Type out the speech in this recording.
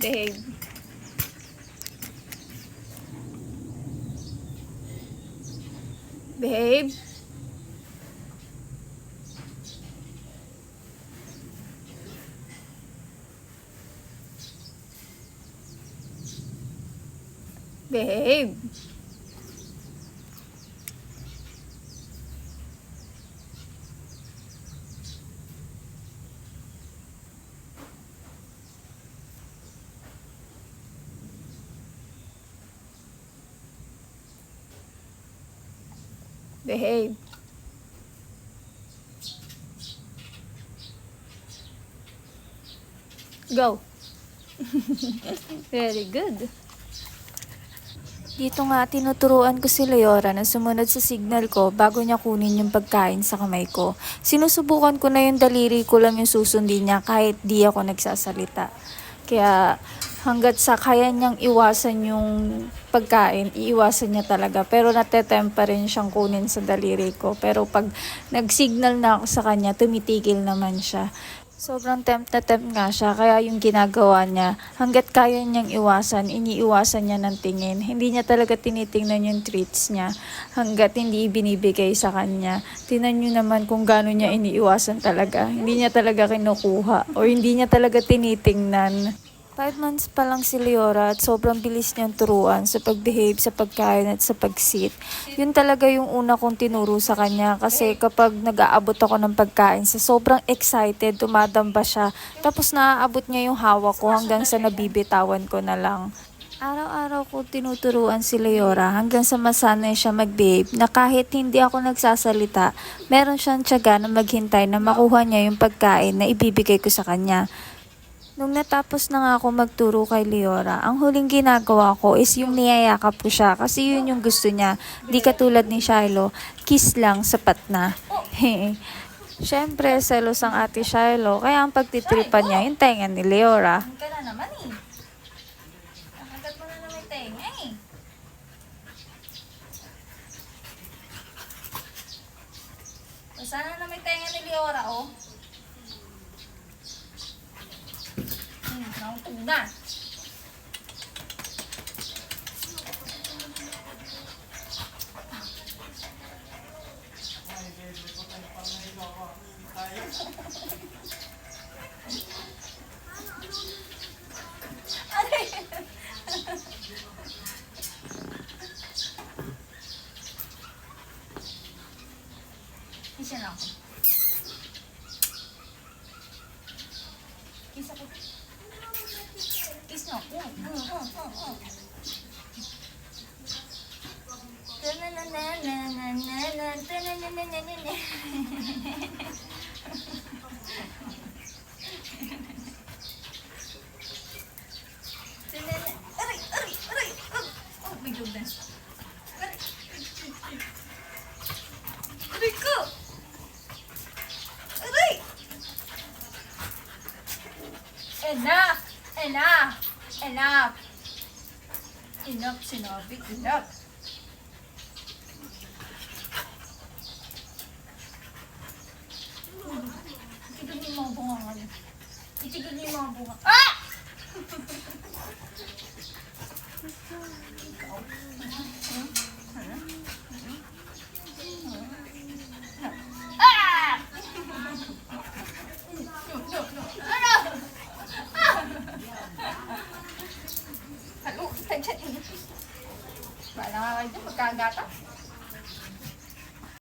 Behave. Behave. Behave. Behave. Go. Very good. Dito nga, tinuturuan ko si Leora na sumunod sa signal ko bago niya kunin yung pagkain sa kamay ko. Sinusubukan ko na yung daliri ko lang yung susundin niya kahit di ako nagsasalita. Kaya hanggat sa kaya niyang iwasan yung pagkain, iiwasan niya talaga. Pero natetempt pa rin siyang kunin sa daliri ko. Pero pag nag-signal na ako sa kanya, tumitigil naman siya. Sobrang tempt na tempt nga siya, kaya yung ginagawa niya, hanggat kaya niyang iwasan, iniiwasan niya ng tingin. Hindi niya talaga tinitingnan yung treats niya, hanggat hindi binibigay sa kanya. Tinan niyo naman kung gaano niya iniiwasan talaga. Hindi niya talaga kinukuha, o hindi niya talaga tinitingnan. Five months pa lang si Leora at sobrang bilis niyang turuan sa pag-behave, sa pagkain at sa pag-sit. Yun talaga yung una kong tinuro sa kanya kasi kapag nag-aabot ako ng pagkain sa sobrang excited, tumadamba siya. Tapos naaabot niya yung hawak ko hanggang sa nabibitawan ko na lang. Araw-araw ko tinuturuan si Leora hanggang sa masanay siya mag-behave na kahit hindi ako nagsasalita, meron siyang tiyaga na maghintay na makuha niya yung pagkain na ibibigay ko sa kanya. Nung natapos na nga ako magturo kay Leora, ang huling ginagawa ko is yung niyayakap ko siya kasi yun yung gusto niya. Di katulad ni Shiloh, kiss lang, sapat na. Siyempre, selos ang ate Shiloh, kaya ang pagtitripan niya yung tenga ni Leora. Ka na naman eh. Nakagat mo na naman yung tenga eh. Sana na may tenga ni Leora oh. Nakutog na. Isa lang ako. Kiss Enough! Enough! Enough! Enough, sinabi. Enough! Ah, hindi magkagata.